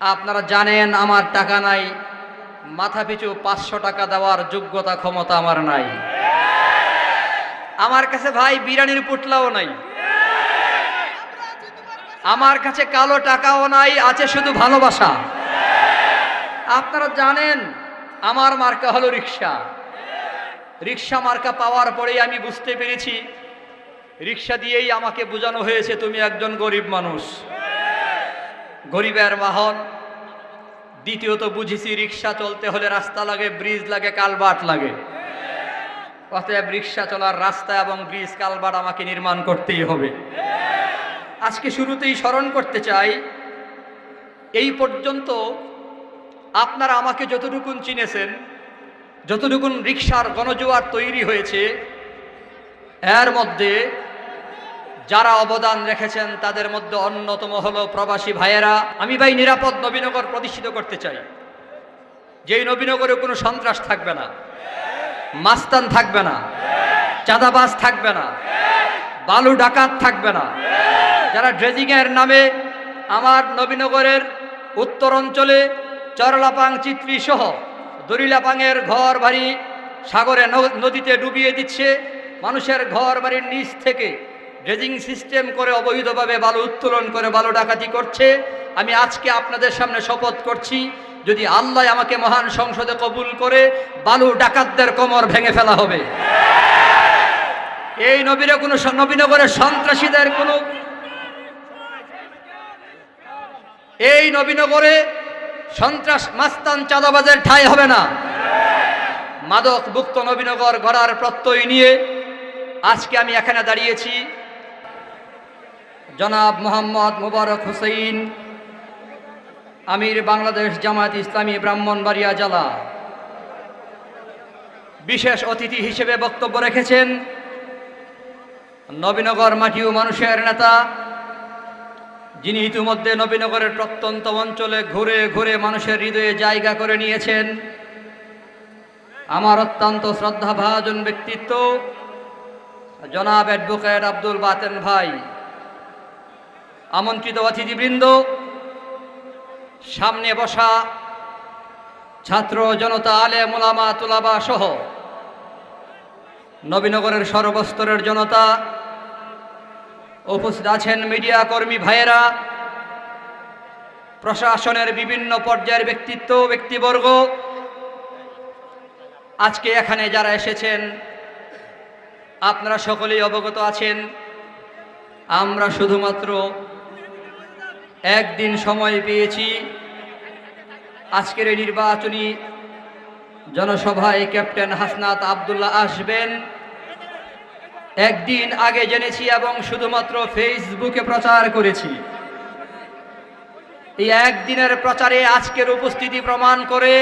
আপনারা জানেন আমার টাকা নাই। মাথা পিছু পাঁচশো টাকা দেওয়ার যোগ্যতা, ক্ষমতা আমার নাই। আমার কাছে ভাই বিরিয়ানির পুটলাও নাই। আমার কাছে কালো টাকাও নাই, আছে শুধু ভালোবাসা। আপনারা জানেন আমার মার্কা হলো রিক্সা। রিক্সা মার্কা পাওয়ার পরেই আমি বুঝতে পেরেছি, রিক্সা দিয়েই আমাকে বোঝানো হয়েছে, তুমি একজন গরিব মানুষ। গরিবের বাহন দ্বিতীয়ত বুঝেছি রিক্সা চলতে হলে রাস্তা লাগে, ব্রিজ লাগে, কালবাট লাগে। অতএব রিক্সা চলার রাস্তা এবং ব্রিজ, কালবাট আমাকে নির্মাণ করতেই হবে। আজকে শুরুতেই স্মরণ করতে চাই, এই পর্যন্ত আপনারা আমাকে যতটুকুন চিনেছেন, যতটুকুন রিক্সার গণজোয়ার তৈরি হয়েছে, এর মধ্যে যারা অবদান রেখেছেন, তাদের মধ্যে অন্যতম হলো প্রবাসী ভাইয়েরা। আমি ভাই নিরাপদ নবীনগর প্রতিষ্ঠিত করতে চাই। যেই নবীনগরে কোনো সন্ত্রাস থাকবে না, মাস্তান থাকবে না, চাঁদাবাজ থাকবে না, বালু ডাকাত থাকবে না। যারা ড্রেজিংয়ের নামে আমার নবীনগরের উত্তর অঞ্চলে চরলাপাং চিত্রি সহ দরিলাপাংয়ের ঘর বাড়ি সাগরে নদীতে ডুবিয়ে দিচ্ছে, মানুষের ঘর বাড়ির নিচ থেকে ড্রেজিং সিস্টেম করে অবৈধভাবে বালু উত্তোলন করে বালু ডাকাতি করছে। আমি আজকে আপনাদের সামনে শপথ করছি, যদি আল্লাহ আমাকে মহান সংসদে কবুল করে, বালু ডাকাতদের কোমর ভেঙে ফেলা হবে। এই নবীরে কোনো নবীনগরের সন্ত্রাসীদের কোনো এই নবীনগরে সন্ত্রাস মাস্তান চাঁদাবাজের ঠাঁই হবে না। মাদক মুক্ত নবীনগর গড়ার প্রত্যয় নিয়ে আজকে আমি এখানে দাঁড়িয়েছি। জনাব মোহাম্মদ মুবারক হুসেইন, আমির বাংলাদেশ জামায়াত ইসলামী, ব্রাহ্মণবাড়িয়া জেলা। বিশেষ অতিথি হিসেবে বক্তব্য রেখেছেন নবীনগর মাটি ও মানুষের নেতা, যিনি ইতিমধ্যে নবীনগরের প্রত্যন্ত অঞ্চলে ঘুরে ঘুরে মানুষের হৃদয়ে জায়গা করে নিয়েছেন। আমার অত্যন্ত শ্রদ্ধাভাজন ব্যক্তিত্ব জনাব অ্যাডভোকেট আব্দুল বাতেন ভাই। আমন্ত্রিত অতিথিবৃন্দ, সামনে বসা ছাত্র জনতা আলে মোলামা তুলাবা সহ নবীনগরের সর্বস্তরের জনতা, উপস্থিত আছেন মিডিয়া কর্মী ভাইয়েরা, প্রশাসনের বিভিন্ন পর্যায়ের ব্যক্তিত্ব, ব্যক্তিবর্গ। আজকে এখানে যারা এসেছেন, আপনারা সকলেই অবগত আছেন। আমরা শুধুমাত্র একদিন সময় পেয়েছি। আজকের এই নির্বাচনী জনসভায় ক্যাপ্টেন হাসনাত আবদুল্লাহ আসবেন। একদিন আগে জেনেছি এবং শুধুমাত্র ফেসবুকে প্রচার করেছি। এই একদিনের প্রচারে আজকের উপস্থিতি প্রমাণ করে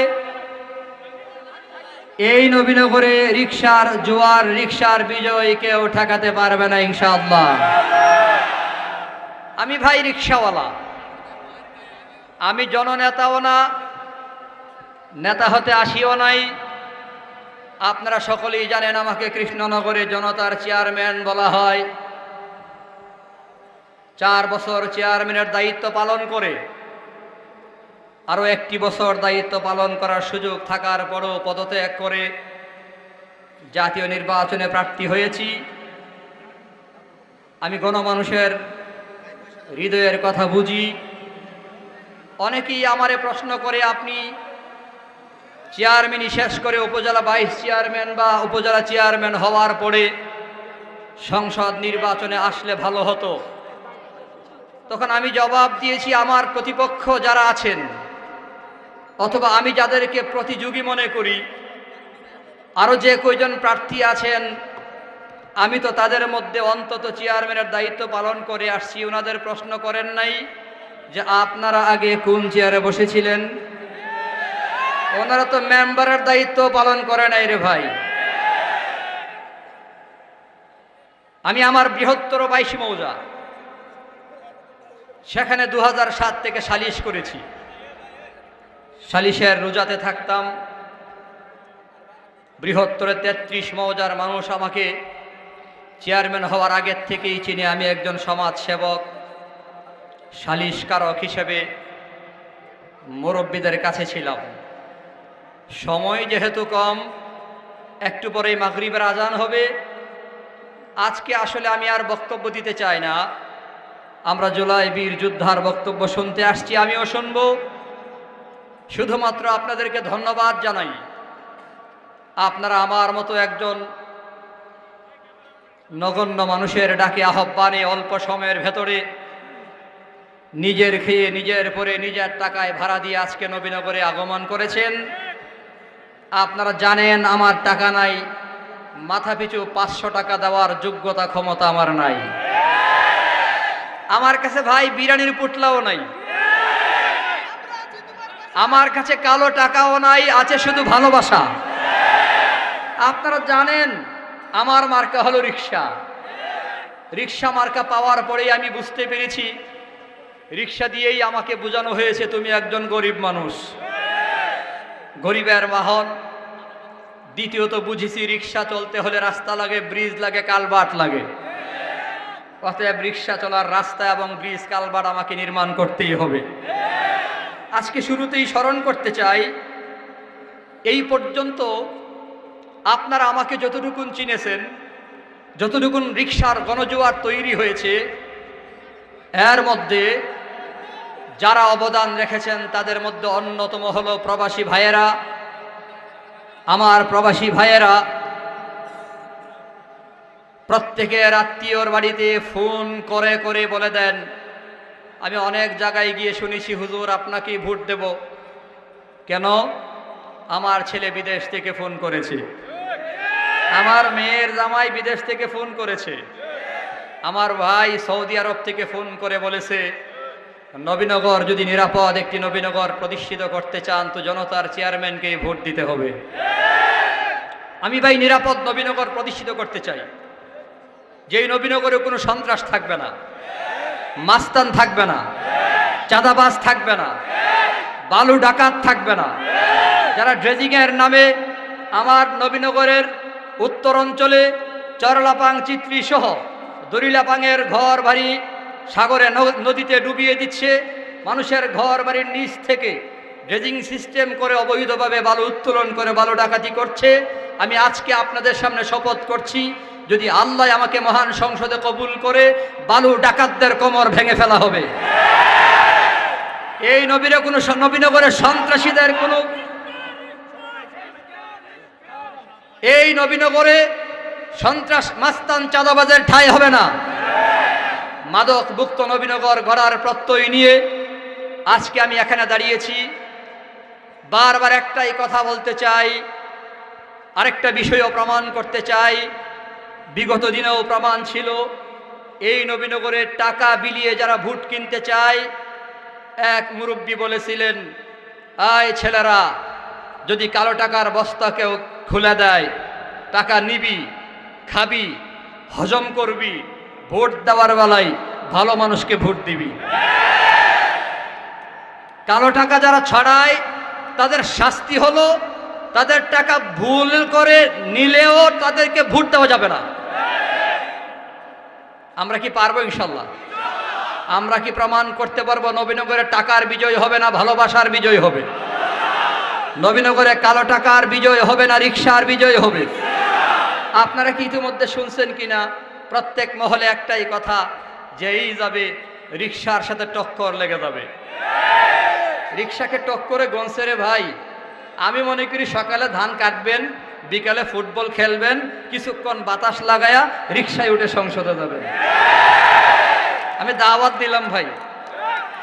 এই নবীনগরে রিক্সার জোয়ার রিক্সার বিজয় কেউ ঠেকাতে পারবে না, ইনশাআল্লাহ। আমি ভাই রিক্সাওয়ালা আমি জননেতাও না, নেতা হতে আসিও নাই। আপনারা সকলেই জানেন আমাকে কৃষ্ণনগরে জনতার চেয়ারম্যান বলা হয়। চার বছর চেয়ারম্যানের দায়িত্ব পালন করে, আরও একটি বছর দায়িত্ব পালন করার সুযোগ থাকার পরও পদত্যাগ করে জাতীয় নির্বাচনে প্রার্থী হয়েছি। আমি গণমানুষের হৃদয়ের কথা বুঝি। অনেকেই আমারে প্রশ্ন করে, আপনি চেয়ারম্যানই শেষ করে উপজেলা ভাইস চেয়ারম্যান বা উপজেলা চেয়ারম্যান হওয়ার পরে সংসদ নির্বাচনে আসলে ভালো হতো? তখন আমি জবাব দিয়েছি, আমার প্রতিপক্ষ যারা আছেন অথবা আমি যাদেরকে প্রতিযোগী মনে করি আরও যে কয়জন প্রার্থী আছেন, আমি তো তাদের মধ্যে অন্তত চেয়ারম্যানের দায়িত্ব পালন করে আসছি। ওনাদের প্রশ্ন করেন নাই। যে আপনারা আগে কোন চেয়ারে বসেছিলেন? ওনারা তো মেম্বারের দায়িত্ব পালন করে নাই রে ভাই। আমি আমার বৃহত্তর বাইশি মৌজা। সেখানে দু সাত থেকে সালিশ করেছি। সালিশের রোজাতে থাকতাম। বৃহত্তরে তেত্রিশ মৌজার মানুষ আমাকে চেয়ারম্যান হওয়ার আগের থেকেই চিনি আমি একজন সমাজ সেবক সালিশকারক হিসেবে মুরব্বীদের কাছে ছিলাম। সময় যেহেতু কম, একটু পরেই মাগরিবের আজান হবে। আজকে আসলে আমি আর বক্তব্য দিতে চাই না। আমরা জুলাই বীর যোদ্ধার বক্তব্য শুনতে আসছি, আমিও শুনব। শুধুমাত্র আপনাদেরকে ধন্যবাদ জানাই। আপনারা আমার মতো একজন নগণ্য মানুষের ডাকে আহ্বানে অল্প সময়ের ভেতরে নিজের খেয়ে, নিজের পরে নিজের টাকায় ভাড়া দিয়ে আজকে নবীনগরে আগমন করেছেন। আপনারা জানেন আমার টাকা নাই, মাথা পিছু পাঁচশো টাকা দেওয়ার যোগ্যতা, ক্ষমতা আমার নাই। আমার কাছে ভাই বিরিয়ানির পুটলাও নাই। আমার কাছে কালো টাকাও নাই, আছে শুধু ভালোবাসা। আপনারা জানেন আমার মার্কা হলো রিক্সা। রিক্সা মার্কা পাওয়ার পরেই আমি বুঝতে পেরেছি রিক্সা দিয়েই আমাকে বোঝানো হয়েছে তুমি একজন গরিব মানুষ। গরিবের বাহন দ্বিতীয়ত বুঝেছি রিক্সা চলতে হলে রাস্তা লাগে, ব্রিজ লাগে, কালবাট লাগে। অতএব রিক্সা চলার রাস্তা এবং ব্রিজ, কালবাট আমাকে নির্মাণ করতেই হবে। আজকে শুরুতেই স্মরণ করতে চাই, এই পর্যন্ত আপনারা আমাকে যতটুকুন চিনেছেন, যতটুকুন রিক্সার গণজোয়ার তৈরি হয়েছে, এর মধ্যে যারা অবদান রেখেছেন, তাদের মধ্যে অন্যতম হলো প্রবাসী ভাইয়েরা। আমার প্রবাসী ভাইয়েরা, প্রত্যেকের আত্মীয়র বাড়িতে ফোন করে করে বলে দেন, আমি অনেক জায়গায় গিয়ে শুনেছি, হুজুর, আপনাকে ভোট দেব। কেন? আমার ছেলে বিদেশ থেকে ফোন করেছে। আমার মেয়ের জামাই বিদেশ থেকে ফোন করেছে। আমার ভাই সৌদি আরব থেকে ফোন করে বলেছে নবীনগর যদি নিরাপদ একটি নবীনগর প্রতিষ্ঠিত করতে চান, তো জনতার চেয়ারম্যানকে ভোট দিতে হবে। আমি ভাই নিরাপদ নবীনগর প্রতিষ্ঠিত করতে চাই। যেই নবীনগরে কোনো সন্ত্রাস থাকবে না, মাস্তান থাকবে না, চাঁদাবাজ থাকবে না, বালু ডাকাত থাকবে না। যারা ড্রেজিংয়ের নামে আমার নবীনগরের উত্তর অঞ্চলে চরলাপাং চিত্রী সহ দরিলাপাংয়ের ঘর বাড়ি সাগরে নদীতে ডুবিয়ে দিচ্ছে। মানুষের ঘর বাড়ির নিচ থেকে ড্রেজিং সিস্টেম করে অবৈধভাবে বালু উত্তোলন করে বালু ডাকাতি করছে। আমি আজকে আপনাদের সামনে শপথ করছি, যদি আল্লাহ আমাকে মহান সংসদে কবুল করে, বালু ডাকাতদের কোমর ভেঙে ফেলা হবে। এই নবীরে কোনো নবীনগরের সন্ত্রাসীদের কোনো এই নবীনগরে সন্ত্রাস মাস্তান চাঁদাবাজের ঠাঁই হবে না। মাদক মুক্ত নবীনগর গড়ার প্রত্যয় নিয়ে আজকে আমি এখানে দাঁড়িয়েছি। বারবার একটাই কথা বলতে চাই, আরেকটা বিষয়ও প্রমাণ করতে চাই। বিগত দিনেও প্রমাণ ছিল, এই নবীনগরের টাকা বিলিয়ে যারা ভোট কিনতে চায়, এক মুরব্বী বলেছিলেন, আয় ছেলেরা, যদি কালো টাকার বস্তা কেউ খুলে দেয়, টাকা নিবি, খাবি, হজম করবি ভোট দেওয়ার বেলায় ভালো মানুষকে ভোট দিবি। কালো টাকা যারা ছড়ায়, তাদের শাস্তি হলো, তাদের টাকা ভুল করে নিলেও তাদেরকে ভোট দেওয়া যাবে না। আমরা কি পারব ইনশাল্লাহ? আমরা কি প্রমাণ করতে পারব নবীনগরে টাকার বিজয় হবে না, ভালোবাসার বিজয় হবে? নবীনগরে কালো টাকার বিজয় হবে না, রিক্সার বিজয় হবে? আপনারা কি ইতিমধ্যে শুনছেন কিনা? প্রত্যেক মহলে একটাই কথা, যেই যাবে রিক্সার সাথে টক্কর লেগে যাবে। রিক্সাকে টক্করে গনছে রে ভাই। আমি মনে করি সকালে ধান কাটবেন, বিকালে ফুটবল খেলবেন, কিছুক্ষণ বাতাস লাগায়া রিক্সায় উঠে সংসদে যাবেন। আমি দাওয়াত দিলাম ভাই।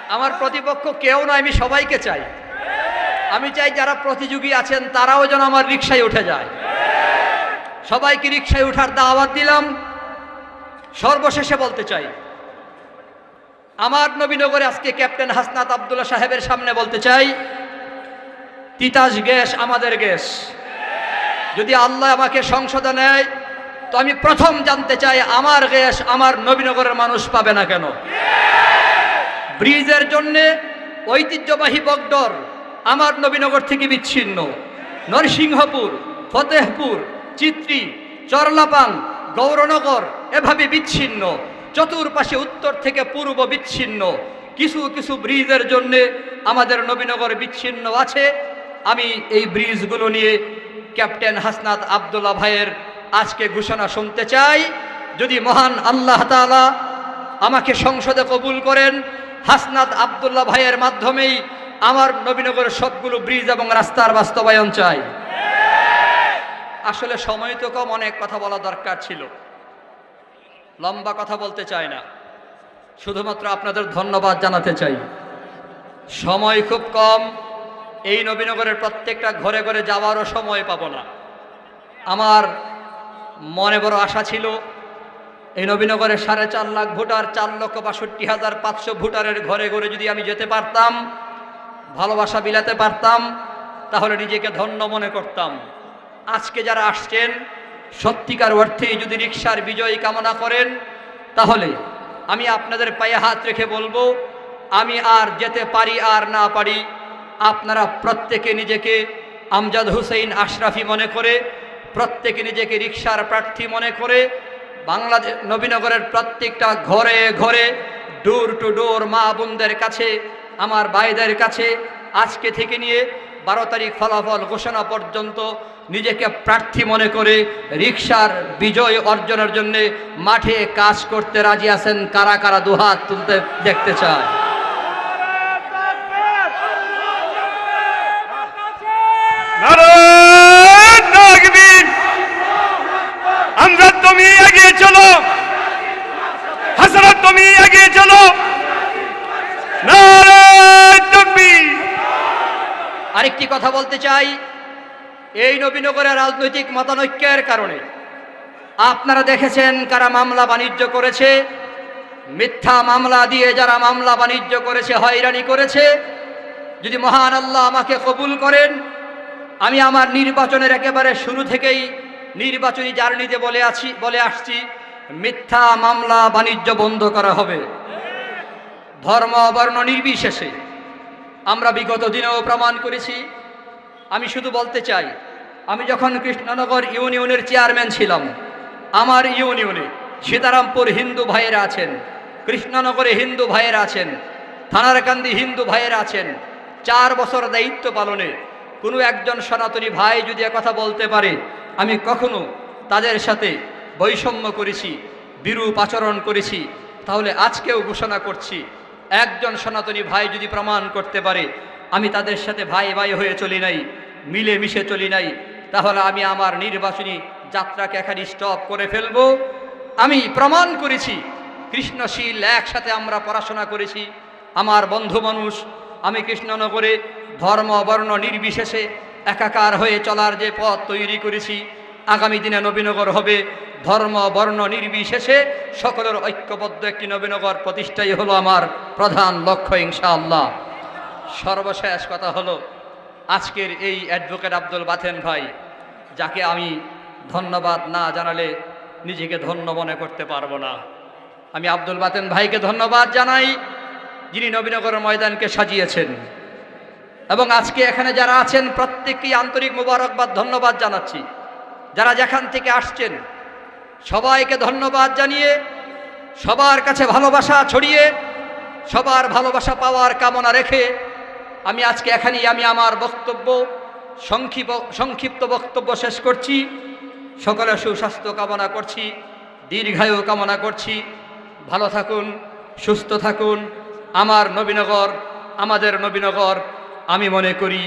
আমার প্রতিপক্ষ কেউ না, আমি সবাইকে চাই। আমি চাই যারা প্রতিযোগী আছেন, তারাও যেন আমার রিক্সায় উঠে যায়। সবাইকে রিক্সায় উঠার দাওয়াত দিলাম। সর্বশেষে বলতে চাই, আমার নবীনগরে আজকে ক্যাপ্টেন হাসনাত আবদুল্লাহ সাহেবের সামনে বলতে চাই, তিতাস গ্যাস আমাদের গ্যাস। যদি আল্লাহ আমাকে সংসদে নেয়, তো আমি প্রথম জানতে চাই, আমার গ্যাস আমার নবীনগরের মানুষ পাবে না কেন? ব্রিজের জন্যে ঐতিহ্যবাহী বগডর আমার নবীনগর থেকে বিচ্ছিন্ন। নরসিংহপুর, ফতেহপুর, চিত্রি, চরলাপাং গৌরনগর এভাবে বিচ্ছিন্ন, চতুর্পাশে উত্তর থেকে পূর্ব বিচ্ছিন্ন। কিছু কিছু ব্রিজের জন্যে আমাদের নবীনগর বিচ্ছিন্ন আছে। আমি এই ব্রিজগুলো নিয়ে ক্যাপ্টেন হাসনাত আবদুল্লাহ ভাইয়ের আজকে ঘোষণা শুনতে চাই। যদি মহান আল্লাহ তাআলা আমাকে সংসদে কবুল করেন, হাসনাত আবদুল্লাহ ভাইয়ের মাধ্যমেই আমার নবীনগরের সবগুলো ব্রিজ এবং রাস্তার বাস্তবায়ন চাই। আসলে সময় তো কম, অনেক কথা বলা দরকার ছিল। লম্বা কথা বলতে চাই না। শুধুমাত্র আপনাদের ধন্যবাদ জানাতে চাই। সময় খুব কম, এই নবীনগরের প্রত্যেকটা ঘরে ঘরে যাওয়ারও সময় পাব না। আমার মনে বড় আশা ছিল, এই নবীনগরের সাড়ে চার লাখ ভোটার চার লক্ষ বাষট্টি হাজার পাঁচশো ভোটারের ঘরে ঘরে যদি আমি যেতে পারতাম, ভালোবাসা বিলাতে পারতাম, তাহলে নিজেকে ধন্য মনে করতাম। আজকে যারা আসছেন, সত্যিকার অর্থেই যদি রিক্সার বিজয় কামনা করেন, তাহলে আমি আপনাদের পায়ে হাত রেখে বলব, আমি আর যেতে পারি আর না পারি, আপনারা প্রত্যেকে নিজেকে আমজাদ হুসেইন আশরাফি মনে করে, প্রত্যেকে নিজেকে রিক্সার প্রার্থী মনে করে বাংলাদেশ নবীনগরের প্রত্যেকটা ঘরে ঘরে ডোর টু ডোর মা বোনদের কাছে, আমার ভাইদের কাছে, আজকে থেকে নিয়ে বারো তারিখ ফলাফল ঘোষণা পর্যন্ত নিজেকে প্রার্থী মনে করে রিক্সার বিজয় অর্জনের জন্য মাঠে কাজ করতে রাজি আছেন কারা কারা দুহাত তুলতে দেখতে চায়। চলো হাসরত তুমি এগিয়ে চলো তাকবীর আরেকটি কথা বলতে চাই। এই নবীনগরের রাজনৈতিক মতানৈক্যের কারণে। আপনারা দেখেছেন কারা মামলা বাণিজ্য করেছে? মিথ্যা মামলা দিয়ে যারা মামলা বাণিজ্য করেছে, হয়রানি করেছে। যদি মহান আল্লাহ আমাকে কবুল করেন, আমি আমার নির্বাচনের একেবারে শুরু থেকেই নির্বাচনী জার্নিতে বলে আছি, বলে আসছি, মিথ্যা মামলা বাণিজ্য বন্ধ করা হবে। ধর্ম বর্ণ নির্বিশেষে। আমরা বিগত দিনেও প্রমাণ করেছি। আমি শুধু বলতে চাই, আমি যখন কৃষ্ণনগর ইউনিয়নের চেয়ারম্যান ছিলাম, আমার ইউনিয়নে সীতারামপুর হিন্দু ভাইয়েরা আছেন, কৃষ্ণনগরে হিন্দু ভাইয়েরা আছেন, থানারকান্দি হিন্দু ভাইয়েরা আছেন, চার বছর দায়িত্ব পালনে কোনো একজন সনাতনী ভাই যদি কথা বলতে পারে, আমি কখনো তাদের সাথে বৈষম্য করেছি, বিরূপ আচরণ করেছি, তাহলে আজকেও ঘোষণা করছি একজন সনাতনী ভাই যদি প্রমাণ করতে পারে, আমি তাদের সাথে ভাই ভাই হয়ে চলি নাই মিলে মিশে চলি নাই, তাহলে আমি আমার নির্বাচনী যাত্রাকে এখানে স্টপ করে ফেলব। আমি প্রমাণ করেছি, কৃষ্ণশীল একসাথে আমরা পড়াশোনা করেছি, আমার বন্ধু মানুষ, আমি কৃষ্ণনগরে ধর্ম, বর্ণ নির্বিশেষে একাকার হয়ে চলার যে পথ তৈরি করেছি, আগামী দিনে নবীনগর হবে ধর্ম, বর্ণ নির্বিশেষে সকলের ঐক্যবদ্ধ একটি নবীনগর প্রতিষ্ঠাই হলো আমার প্রধান লক্ষ্য, ইনশাআল্লাহ। সর্বশেষ কথা হলো, আজকের এই অ্যাডভোকেট আব্দুল বাথেন ভাই, যাকে আমি ধন্যবাদ না জানালে নিজেকে ধন্য মনে করতে পারব না। আমি আব্দুল বাতেন ভাইকে ধন্যবাদ জানাই, যিনি নবীনগর ময়দানকে সাজিয়েছেন। এবং আজকে এখানে যারা আছেন, প্রত্যেককেই আন্তরিক মোবারকবাদ, ধন্যবাদ জানাচ্ছি। যারা যেখান থেকে আসছেন সবাইকে ধন্যবাদ জানিয়ে, সবার কাছে ভালোবাসা ছড়িয়ে, সবার ভালোবাসা পাওয়ার কামনা রেখে আমি আজকে এখানেই আমি আমার বক্তব্য, সংক্ষিপ, সংক্ষিপ্ত বক্তব্য শেষ করছি। সকলের সুস্বাস্থ্য কামনা করছি, দীর্ঘায়ু কামনা করছি। ভালো থাকুন, সুস্থ থাকুন। আমার নবীনগর, আমাদের নবীনগর, আমি মনে করি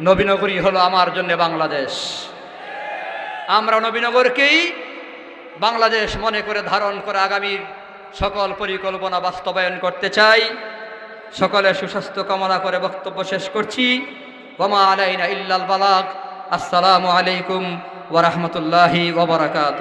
নবীনগরই হলো আমার জন্য বাংলাদেশ। আমরা নবীনগরকেই বাংলাদেশ মনে করে ধারণ করে আগামীর সকল পরিকল্পনা বাস্তবায়ন করতে চাই। সকলে সুস্বাস্থ্য কামনা করে বক্তব্য শেষ করছি। ওমা আলাইনা ইল্লাল বালাক আসসালামু আলাইকুম ওরহমতুল্লাহি ওবরাকাতু